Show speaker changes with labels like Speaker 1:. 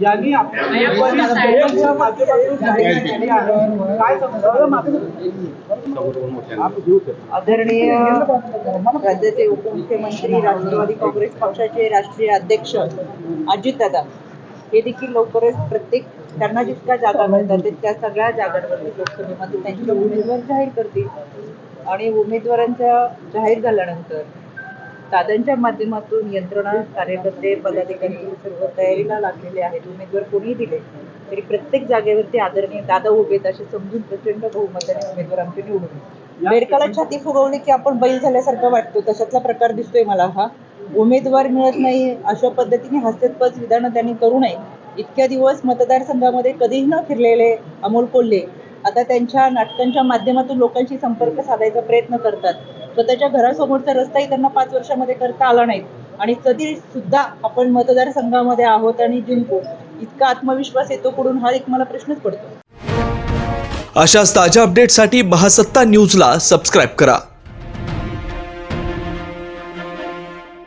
Speaker 1: यांनी आपल्या माध्यमातून जाहीर केली आहे. काय
Speaker 2: आदरणीय राज्याचे उपमुख्यमंत्री राष्ट्रवादी काँग्रेस पक्षाचे राष्ट्रीय अध्यक्ष अजितदादा हे देखील लवकरच प्रत्येक त्यांना जितक्या जागा मिळतात तितक्या सगळ्या जागांवरती लोकसभेमध्ये त्यांचे उमेदवार जाहीर करतील. आणि उमेदवारांच्या जाहीर झाल्यानंतर दादांच्या माध्यमातून यंत्रणा कार्यकर्ते पदाधिकारी सर्व तयारीला लागलेले आहेत. उमेदवार कोणी दिले तरी प्रत्येक जागेवरती आदरणीय दादा उभे असे समजून प्रचंड बहुमताने उमेदवार आमचे निवडून. बेडकाला छाती फुगवली की आपण बैल झाल्यासारखं वाटतो. तशातला प्रकार दिसतोय मला हा. उमेदवार मिळत नाही अशा पद्धतीने हास्यास्पद विधानं त्यांनी करू नये. इतक्या दिवस मतदारसंघामध्ये कधीही न फिरलेले अमोल कोल्हे आता त्यांच्या नाटकांच्या माध्यमातून लोकांशी संपर्क साधायचा प्रयत्न करतात. स्वतःच्या घरासमोरचा रस्ताही त्यांना पाच वर्षामध्ये करता आला नाही. आणि तरी सुद्धा आपण मतदारसंघामध्ये आहोत आणि जिंकू. इतका आत्मविश्वास येतो कुठून हा एक मला प्रश्नच पडतो.
Speaker 3: अशाच ताज्या अपडेटसाठी महासत्ता न्यूजला सबस्क्राईब करा.